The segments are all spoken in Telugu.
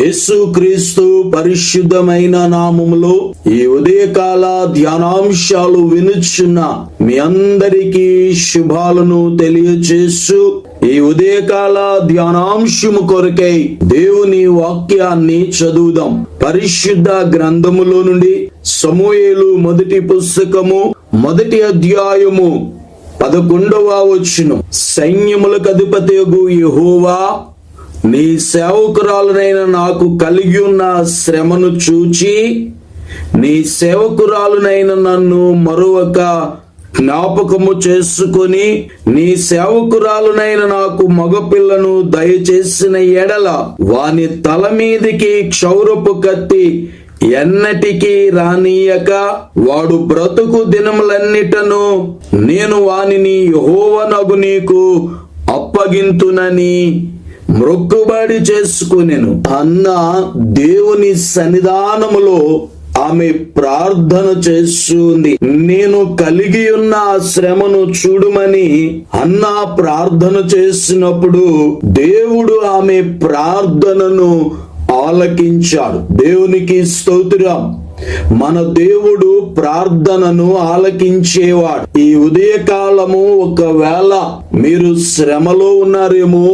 యేసుక్రీస్తు పరిశుద్ధమైన నామములో ఈ ఉదయకాల ధ్యానాంశాలు వినుచున్న మీ అందరికీ శుభాలను తెలియచేస్తూ ఈ ఉదయకాల ధ్యానాంశము కొరకై దేవుని వాక్యాన్ని చదువుదాం. పరిశుద్ధ గ్రంథములో నుండి సమూయేలు మొదటి పుస్తకము మొదటి అధ్యాయము పదకొండవ వచ్చును సైన్యములకు అధిపతి యెహోవా నీ సేవకురాలునైన నాకు కలిగి ఉన్న శ్రమను చూచి నీ సేవకురాలునైన నన్ను మరొక జ్ఞాపకము చేసుకొని నీ సేవకురాలునైన నాకు మగపిల్లను దయచేసిన ఎడల వాని తల మీదికి క్షౌరపు కత్తి ఎన్నటికీ రానీయక. వాడు బ్రతుకు దినములన్నిటను నేను వానిని యెహోవనగు నీకు అప్పగింతునని మ్రొక్కుబడి చేసుకునేను. అన్న దేవుని సన్నిధానములో ఆమె ప్రార్థన చేస్తుంది. నేను కలిగి ఉన్న ఆ శ్రమను చూడమని అన్న ప్రార్థన చేసినప్పుడు దేవుడు ఆమె ప్రార్థనను ఆలకించాడు. దేవునికి స్తోత్రం. మన దేవుడు ప్రార్థనను ఆలకించేవాడు. ఈ ఉదయకాలము ఒకవేళ మీరు శ్రమలో ఉన్నారేమో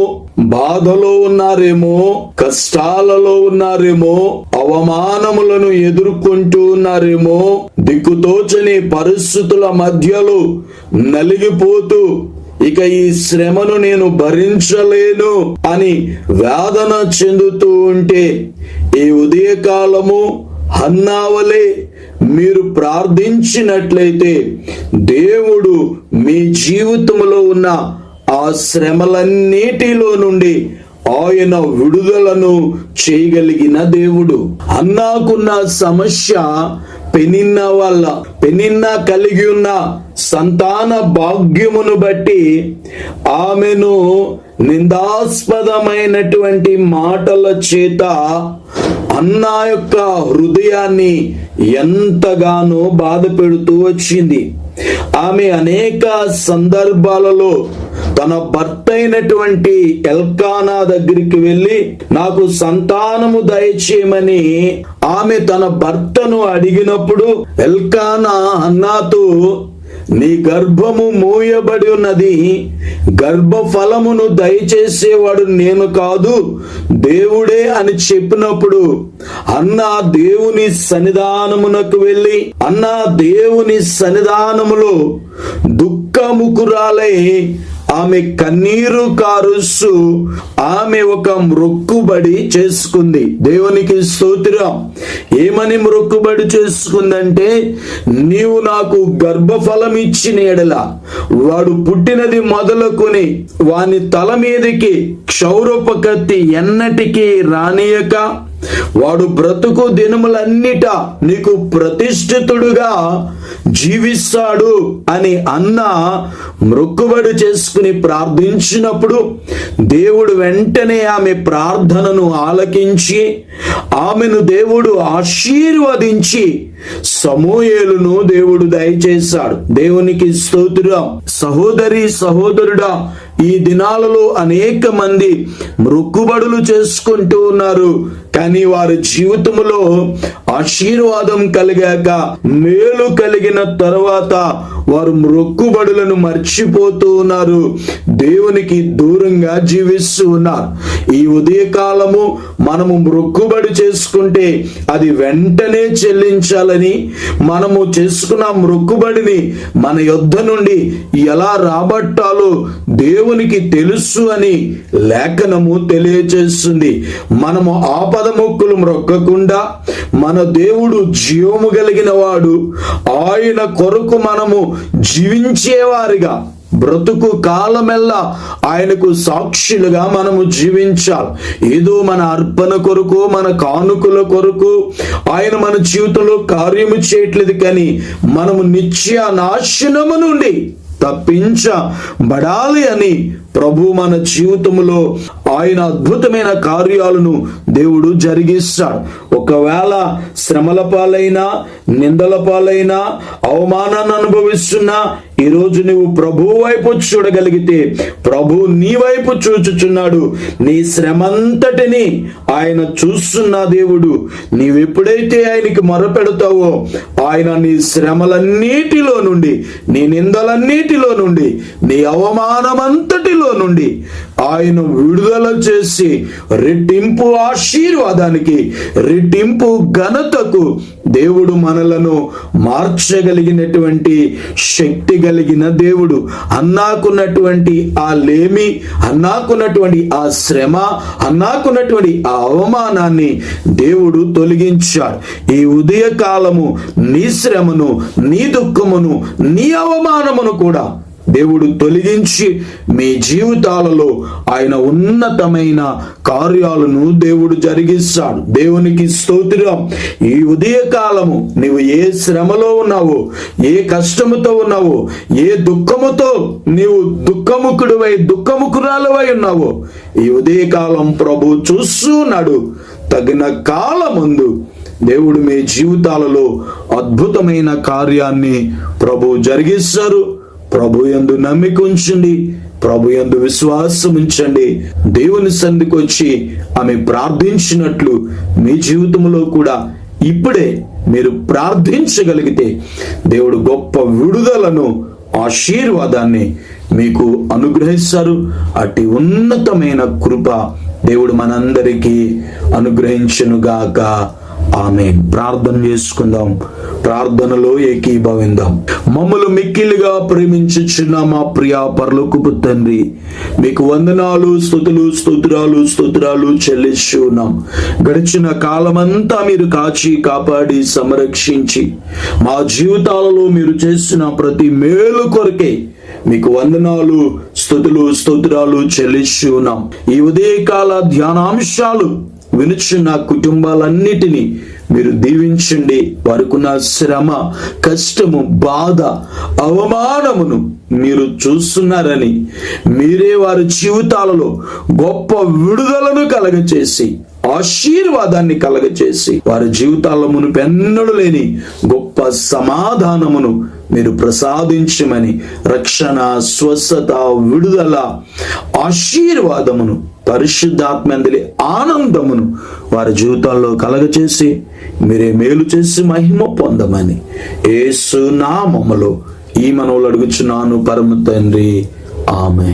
బాధలో ఉన్నారేమో కష్టాలలో ఉన్నారేమో అవమానములను ఎదుర్కొంటూ ఉన్నారేమో దిక్కుతోచని పరిస్థితుల మధ్యలో నలిగిపోతూ ఇక ఈ శ్రమను నేను భరించలేను అని వేదన చెందుతూ ఉంటే ఈ ఉదయకాలము హన్నావలే మీరు ప్రార్థించినట్లయితే దేవుడు మీ జీవితంలో ఉన్న ఆ శ్రమలన్నిటిలో నుండి ఆయన విడుదలను చేయగలిగిన దేవుడు. అన్నాకున్న సమస్య పెనిన్న వల్ల పెనిన్న కలిగి ఉన్న సంతాన భాగ్యమును బట్టి ఆమెను నిందాస్పదమైనటువంటి మాటల చేత అన్నా యొక్క హృదయాన్ని ఎంతగానో బాధ పెడుతూ వచ్చింది. ఆమె అనేక సందర్భాలలో తన భర్త అయినటువంటి ఎల్కానా దగ్గరికి వెళ్ళి నాకు సంతానము దయచేయమని ఆమె తన భర్తను అడిగినప్పుడు ఎల్కానా అన్నాతో నీ గర్భము మూయబడి ఉన్నది. గర్భఫలమును దయచేసేవాడు నేను కాదు దేవుడే అని చెప్పినప్పుడు అన్న దేవుని సన్నిధానమునకు వెళ్ళి అన్న దేవుని సన్నిధానములో దుఃఖముకురాలై ఆమె కన్నీరు కారుస్తూ ఆమె ఒక మొక్కుబడి చేసుకుంది. దేవునికి స్తోత్రం. ఏమని మొక్కుబడి చేసుకుందంటే నీవు నాకు గర్భఫలం ఇచ్చిన ఎడల వాడు పుట్టినది మొదలుకొని వాని తల మీదకి క్షౌరోపకత్తి ఎన్నటికీ రానియక వాడు బ్రతుకు దినములన్నిట నీకు ప్రతిష్ఠితుడుగా జీవిస్తాడు అని అన్న మృక్కుబడి చేసుకుని ప్రార్థించినప్పుడు దేవుడు వెంటనే ఆమె ప్రార్థనను ఆలకించి ఆమెను దేవుడు ఆశీర్వదించి సమూయేలును దేవుడు దయచేశాడు. దేవునికి స్తోత్రం. సహోదరి సహోదరుడా ఈ దినాలలో అనేక మంది మృక్కుబడులు చేసుకుంటూ ఉన్నారు. కానీ వారి జీవితంలో ఆశీర్వాదం కలిగాక మేలు కలిగిన తర్వాత వారు మృక్కుబడులను మర్చిపోతూ ఉన్నారు. దేవునికి దూరంగా జీవిస్తూ ఉన్నారు. ఈ ఉదయకాలము మనము మృక్కుబడి చేసుకుంటే అది వెంటనే చెల్లించాలని మనము చేసుకున్న మృక్కుబడిని మన యొద్ధ నుండి ఎలా రాబట్టాలో దేవునికి తెలుసు అని లేఖనము తెలియజేస్తుంది మనము ఆపద మొక్కులు మ్రొక్కకుండా మన దేవుడు జీవము కలిగిన వాడు ఆయన కొరకు మనము జీవించేవారిగా. బ్రతుకు కాలమెల్లా ఆయనకు సాక్షులుగా మనము జీవించాలి. ఏదో మన అర్పణ కొరకు మన కానుకల కొరకు ఆయన మన జీవితంలో కార్యము చేయట్లేదు కానీ మనము నిత్య నాశనము నుండి తప్పించబడాలి అని ప్రభు మన జీవితంలో ఆయన అద్భుతమైన కార్యాలను దేవుడు జరిగిస్తాడు. ఒకవేళ శ్రమల పాలైనా నిందల పాలైనా అవమానాన్ని అనుభవిస్తున్నా ఈరోజు నువ్వు ప్రభు వైపు చూడగలిగితే ప్రభు నీ వైపు చూచుచున్నాడు. నీ శ్రమంతటిని ఆయన చూస్తున్న దేవుడు. నీవెప్పుడైతే ఆయనకి మొరపెడతావో ఆయన నీ శ్రమలన్నిటిలో నుండి నీ నిందలన్నిటిలో నుండి నీ అవమానమంతటిలో నుండి ఆయన విడుదల చేసి రెట్టింపు ఆశీర్వాదానికి రెట్టింపు ఘనతకు దేవుడు మనలను మార్చగలిగినటువంటి శక్తి కలిగిన దేవుడు. అన్నాకున్నటువంటి ఆ లేమి అన్నాకున్నటువంటి ఆ శ్రమ అన్నాకున్నటువంటి ఆ అవమానాన్ని దేవుడు తొలగించాడు. ఈ ఉదయకాలము నీ శ్రమను నీ దుఃఖమును నీ అవమానమును కూడా దేవుడు తొలగించి మీ జీవితాలలో ఆయన ఉన్నతమైన కార్యాలను దేవుడు జరిగిస్తాడు. దేవునికి స్తోత్రం. ఈ ఉదయకాలము నీవు ఏ శ్రమలో ఉన్నావో ఏ కష్టముతో ఉన్నావో ఏ దుఃఖముతో నీవు దుఃఖముఖుడివై దుఃఖముఖురాలవై ఉన్నావో ఈ ఉదయకాలం ప్రభు చూస్తున్నాడు తగిన కాలముందు దేవుడు మీ జీవితాలలో అద్భుతమైన కార్యాన్ని ప్రభు జరిగిస్తారు. ప్రభు యందు నమ్మిక ఉంచండి. ప్రభు యందు విశ్వాసం ఉంచండి. దేవుని సంధికి వచ్చి ఆమె ప్రార్థించినట్లు మీ జీవితంలో కూడా ఇప్పుడే మీరు ప్రార్థించగలిగితే దేవుడు గొప్ప విడుదలను ఆశీర్వాదాన్ని మీకు అనుగ్రహిస్తారు. అటు ఉన్నతమైన కృప దేవుడు మనందరికీ అనుగ్రహించునుగాక. ఆమె ప్రార్థన చేసుకుందాం. ప్రార్థనలో ఏకీభవిందాం. మమ్మల్ని మిక్కిలిగా ప్రేమించుచున్న మా ప్రియ పరలోకపు తండ్రి మీకు వందనాలు స్థుతులు స్తోత్రాలు స్తోత్రాలు చెల్లిస్తూ ఉన్నాం. గడిచిన కాలమంతా మీరు కాచి కాపాడి సంరక్షించి మా జీవితాలలో మీరు చేసిన ప్రతి మేలు కొరకే మీకు వందనాలు స్థుతులు స్తోత్రాలు చెల్లిస్తూ ఉన్నాం. ఈ ఉదయకాల ధ్యానాంశాలు వినుచున్న కుటుంబాలన్నిటినీ మీరు దీవించండి. వారికున్న శ్రమ కష్టము బాధ అవమానమును మీరు చూస్తున్నారని మీరే వారి జీవితాలలో గొప్ప విడుదలను కలగచేసి ఆశీర్వాదాన్ని కలగచేసి వారి జీవితాల్లో మునుపెన్నడు లేని గొప్ప సమాధానమును మీరు ప్రసాదించమని రక్షణ స్వస్థత విడుదల ఆశీర్వాదమును పరిశుద్ధాత్మందలి ఆనందమును వారి జీవితాల్లో కలగచేసి మీరే మేలు చేసి మహిమ పొందమని ఏసు నామములో ఈ మనవులు అడుగుచున్నాను పరమ తండ్రి. ఆమె